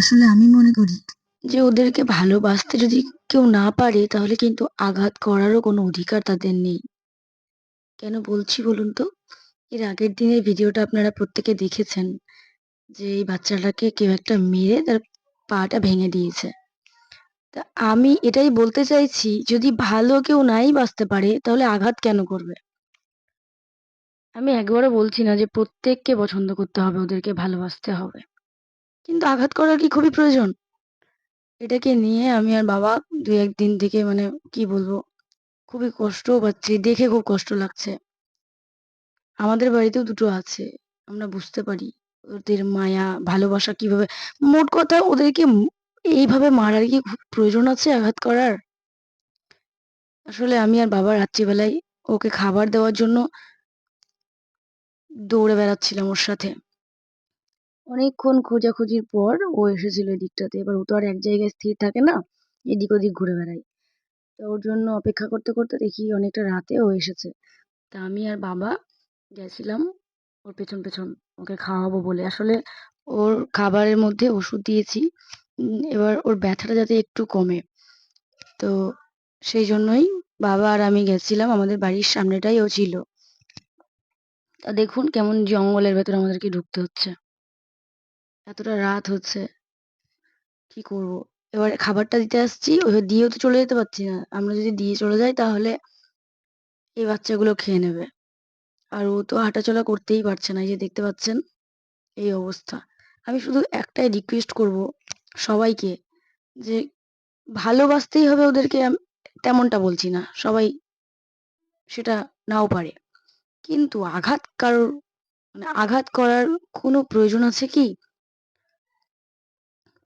আসলে আমি মনে করি যে ওদেরকে ভালোবাসতে যদি কেউ না পারে তাহলে কিন্তু আঘাত করারও কোনো অধিকার তাদের নেই। কেন বলছি বলুন তো? এর আগের দিনের ভিডিওটা আপনারা প্রত্যেকে দেখেছেন যে এই বাচ্চাটাকে কেউ একটা মেরে তার পাটা ভেঙে দিয়েছে। তা আমি এটাই বলতে চাইছি যদি ভালো কেউ নাই বাঁচতে পারে তাহলে আঘাত কেন করবে? আমি একবারও বলছি না যে প্রত্যেককে পছন্দ করতে হবে, ওদেরকে ভালোবাসতে হবে। কিন্তু আঘাত করা কি খুবই প্রয়োজন? এটাকে নিয়ে আমি আর বাবা দু একদিন থেকে মানে কি বলব? খুবই কষ্টও পাচ্ছি। দেখে খুব কষ্ট লাগছে। আমাদের বাড়িতেও দুটো আছে। আমরা বুঝতে পারি ওদের মায়া, ভালোবাসা কীভাবে মোট কথা ওদেরকে এইভাবে মারার কি প্রয়োজন আছে আঘাত করার? আসলে আমি আর বাবা রাত্রিবেলায় ওকে খাবার দেওয়ার জন্য দৌড়ে বেড়াচ্ছিলাম ওর সাথে। অনেকক্ষণ খোঁজাখুঁজির পর ও এসেছিল এদিকটাতে। এবার ও তো আর এক জায়গায় স্থির থাকে না। এদিক ওদিক ঘুরে বেড়ায়। তো ওর জন্য অপেক্ষা করতে, করতে দেখি অনেকটা রাতে ও এসেছে। তা আমি আর বাবা গেছিলাম ওর পেছন, পেছন ওকে খাওয়াবো বলে। আসলে ওর খাবারের মধ্যে ওষুধ দিয়েছি। এবার ওর ব্যথাটা যাতে একটু কমে। তো সেই জন্যই বাবা আর আমি গেছিলাম। আমাদের বাড়ির সামনেটাই ও ছিল। তা দেখুন কেমন জঙ্গলের ভেতরে আমাদেরকে ঢুকতে হচ্ছে। এতটা রাত হচ্ছে। কি করব? এবার খাবারটা দিতে আসছি, ওইভাবে দিয়েও তো চলে যেতে পারছি না। আমরা যদি দিয়ে চলে যাই তাহলে এই বাচ্চাগুলো খেয়ে নেবে। আর ও তো হাঁটাচলা করতেই পারছে না। এই যে দেখতে পাচ্ছেন, এই অবস্থা। আমি শুধু একটাই রিকোয়েস্ট করব সবাইকে যে ভালোবাসতেই হবে ওদেরকে তেমনটা বলছি না। সবাই সেটা নাও পারে। কিন্তু আঘাত কারোর মানে আঘাত করার কোনো প্রয়োজন আছে কি?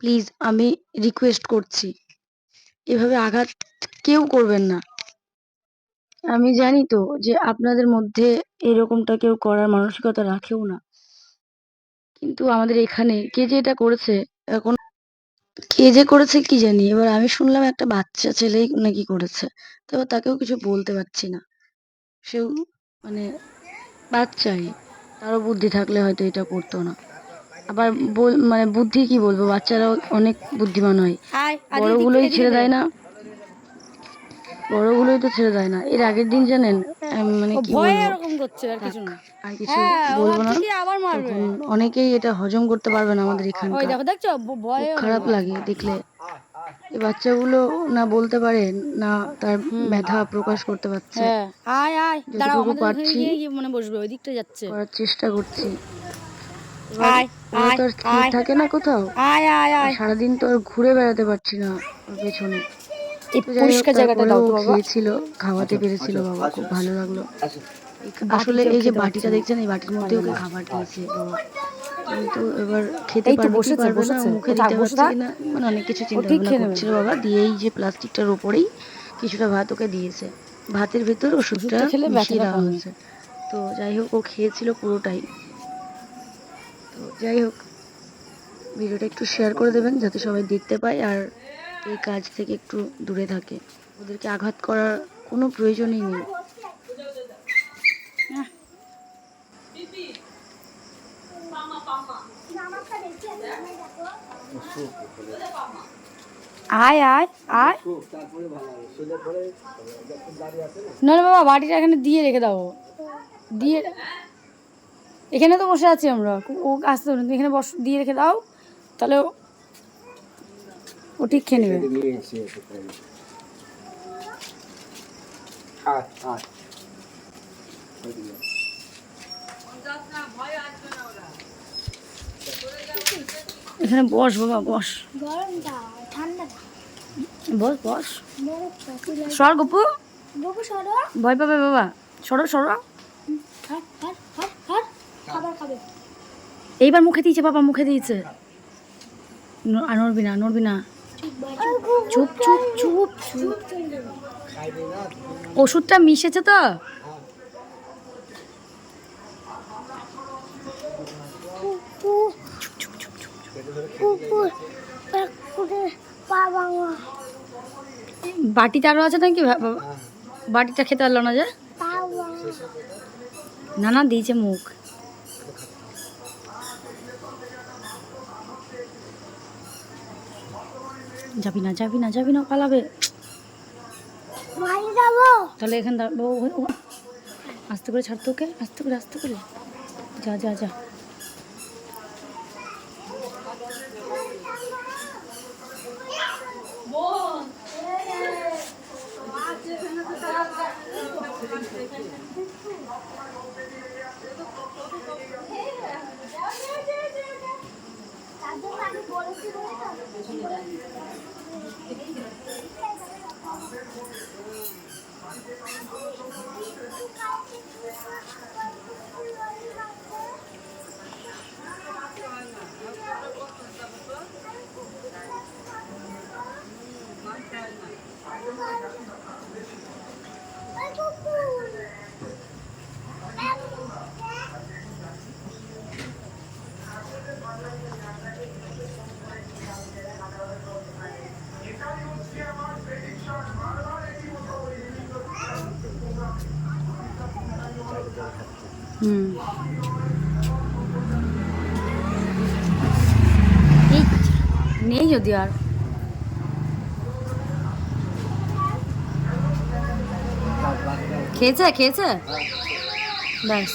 প্লিজ আমি রিকোয়েস্ট করছি। এভাবে আঘাত কেউ করবেন না। আমি জানি তো যে আপনাদের মধ্যে এরকমটা কেউ করার মানসিকতা রাখেও না। কিন্তু আমাদের এখানে কে যে এটা করেছে, এখন কে যে করেছে কি জানি। এবার আমি শুনলাম একটা বাচ্চা ছেলেই নাকি করেছে। তো এবার তাকেও কিছু বলতে পারছি না। সেও মানে বাচ্চাই। তারও বুদ্ধি থাকলে হয়তো এটা করতো না। আবার মানে বুদ্ধি কি বলব? বাচ্চারাও অনেক বুদ্ধিমান হয়। বড়গুলোই ছেড়ে দেয় না। বড়গুলোই তো ছেড়ে দেয় না। এর আগের দিন জানেন মানে কি বলব? আর কিছু হ্যাঁ বলব না। অনেকেই এটা হজম করতে পারবে না আমাদের ওরকম খারাপ লাগে দেখলে। এই বাচ্চাগুলো না বলতে পারে না তার ব্যথা প্রকাশ করতে পারছে। হ্যাঁ আয় আয় দাঁড়াও আমাদের পারছি মানে বসবে ওই দিকটা যাচ্ছে করার চেষ্টা করছি। স্থির থাকে না কোথাও। আয় আয় আয় সারাদিন তো আর ঘুরে বেড়াতে পারছি না ওর পেছনে। এই তো যাই হোক পরিষ্কার জায়গাটা দাও বাবা খেয়েছিল, খাওয়াতে পেরেছিল বাবা। খুব ভালো লাগল। আসলে এই যে বাটিটা দেখছেন এই বাটির মধ্যে ওকে খাবার দিয়েছে বাবা। কিন্তু এবার খেতে পারবে পারবে না, মুখে দিতে বসে পারছে কিনা মানে অনেক কিছু চিন্তা ঠিক ভাবনা করছিল বাবা। দিয়ে এই যে প্লাস্টিকটার উপরেই কিছুটা ভাত ওকে দিয়েছে। ভাতের ভেতর ওষুধটা মিশিয়ে দেওয়া হয়েছে। তো যাই হোক ও খেয়েছিল পুরোটাই। তো যাই হোক, ভিডিওটা একটু শেয়ার করে দেবেন যাতে সবাই দেখতে পায় আর এই কাজ থেকে একটু দূরে থাকে। ওদেরকে আঘাত করার কোনো প্রয়োজনই নেই। আয় আয় আয় না, বাবা, বাটিটা এখানে দিয়ে রেখে দাও দিয়ে এখানে তো বসে আছি আমরা। ও আসতে হবে না তুমি এখানে বস দিয়ে রেখে দাও তাহলে ও- ও ঠিক খেয়ে নেবে। এখানে বস বাবা বস। বস বস। সর গপু। ভয় পাবে বাবা। সরো সরো। এইবার মুখে দিয়েছে, বাবা, মুখে দিয়েছে। নড়বি না নড়বি না। চুপ চুপ চুপ চুপ। ওষুধটা মিশেছে তো? বাটিতে আরও আছে নাকি? বাটিটা খেতে পারল না যে? না না, দিয়েছে মুখ। যাবি না যাবি না যাবি না পালাবে তাহলে এখান আস্তে করে ছাড়তো ওকে আস্তে করে আস্তে করে যা যা যা তার হুম। নেই যদি আর। খেয়েছে খেয়েছে? ব্যাস।